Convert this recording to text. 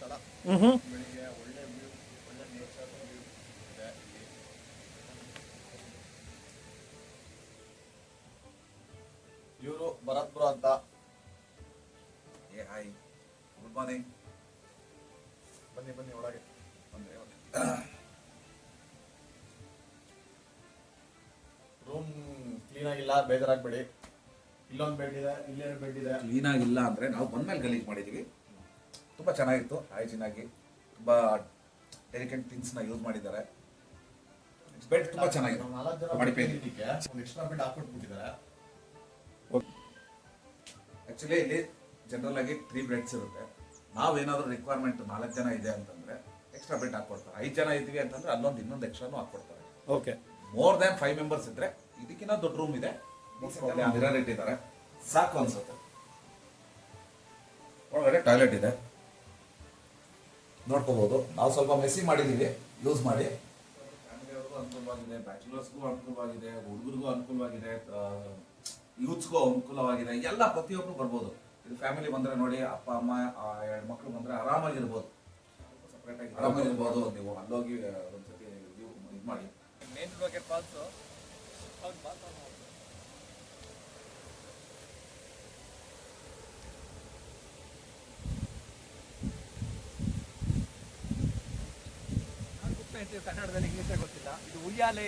ಹ್ಞೂ ಬೆಳಿಗ್ಗೆ ಒಳ್ಳೆ ವ್ಯೂ ಒಳ್ಳೆ ನೇಚರ್ ವ್ಯೂ ಇದೆ ಇಲ್ಲಿ. ಇವರು ಭರತ್ಪುರ ಅಂತ. ಏ ಹಾಯ್ ಗುಡ್ ಮಾರ್ನಿಂಗ್. ಬನ್ನಿ ಬನ್ನಿ ಒಳಗೆ. ಬಂದ್ರೆ ರೂಮ್ ಕ್ಲೀನ್ ಆಗಿಲ್ಲ ಬೇಜಾರಾಗ್ಬೇಡಿ. ಇಲ್ಲೊಂದು ಬೆಡ್ ಇದೆ ಇಲ್ಲೇನು ಬೆಡ್ ಇದೆ. ಕ್ಲೀನ್ ಆಗಿಲ್ಲ ಅಂದ್ರೆ ನಾವು ಬಂದ್ಮೇಲೆ ಗಲೀಜ್ ಮಾಡಿದೀವಿ. ತುಂಬಾ ಚೆನ್ನಾಗಿತ್ತು. ಹೈಜಿನ್ ಆಗಿ ತುಂಬಾ ಡೆಲಿಕೆಂಟ್ ಥಿಂಗ್ಸ್ನ ಯೂಸ್ ಮಾಡಿದ್ದಾರೆ. ಬೆಡ್ ತುಂಬ ಚೆನ್ನಾಗಿದೆ. ನಾವು ನಾಲ್ಕು ಜನ ಮಡಿಪೇರಿ. ಮಡಿಪೇರಿದ್ದಕ್ಕೆ ಒಂದು ಎಕ್ಸ್ಟ್ರಾ ಬೆಡ್ ಹಾಕ್ಬಿಟ್ಬಿಟ್ಟಿದ್ದಾರೆ ಆಕ್ಚುಲಿ ಇಲ್ಲಿ ಜನರಲ್ ಆಗಿ ತ್ರೀ ಬೆಡ್ಸ್ ಇರುತ್ತೆ. ನಾವೇನಾದರೂ ರಿಕ್ವೈರ್ಮೆಂಟ್ ನಾಲ್ಕು ಜನ ಇದೆ ಅಂತಂದ್ರೆ ಎಕ್ಸ್ಟ್ರಾ ಬೆಡ್ ಹಾಕೊಡ್ತಾರೆ ಐದು ಜನ ಇದ್ವಿ ಅಂತಂದ್ರೆ ಅಲ್ಲೊಂದು ಇನ್ನೊಂದು ಎಕ್ಸ್ಟ್ರಾನು ಹಾಕೊಡ್ತಾರೆ okay more than five members ಇದ್ರೆ ಇದಕ್ಕಿಂತ ದೊಡ್ಡ ರೂಮ್ ಇದೆ. ಮಿರರ್ ಇಟ್ಟಿದ್ದಾರೆ. ಸಾಕು ಅನ್ಸುತ್ತೆ. ಒಳಗಡೆ ಟಾಯ್ಲೆಟ್ ಇದೆ. ನೋಡ್ಕೋಬಹುದು ನಾವು ಸ್ವಲ್ಪ ಮೆಸಿ ಮಾಡಿದೀವಿ ಯೂಸ್ ಮಾಡಿ. ಅನುಕೂಲವಾಗಿದೆ ಬ್ಯಾಚುಲರ್ಸ್ಗೂ ಅನುಕೂಲವಾಗಿದೆ ಹುಡುಗರಿಗೂ ಅನುಕೂಲವಾಗಿದೆ ಯೂತ್ಸ್ಗೂ ಅನುಕೂಲವಾಗಿದೆ. ಎಲ್ಲ ಪ್ರತಿಯೊಬ್ಬರು ಬರ್ಬೋದು. ಇದು ಫ್ಯಾಮಿಲಿ ಬಂದ್ರೆ ನೋಡಿ ಅಪ್ಪ ಅಮ್ಮ ಆ, ಎರಡು ಮಕ್ಕಳು ಬಂದ್ರೆ ಆರಾಮಾಗಿರ್ಬೋದು. ಸಪ್ರೇಟ್ ಆಗಿ ಆರಾಮಾಗಿರ್ಬೋದು. ನೀವು ಅಲ್ಲೋಗಿ ಒಂದ್ಸತಿ ಇದು ಮಾಡಿ. ಮೇನ್ ಬಗ್ಗೆ ಫಾಲ್ಸು ಪಾಸ್ ಹೇಳ್ತೀವಿ ಕನ್ನಡದಲ್ಲಿ ಇಂಗ್ಲೀಷೇ ಗೊತ್ತಿಲ್ಲ. ಇದು ಉಯ್ಯಾಲೆ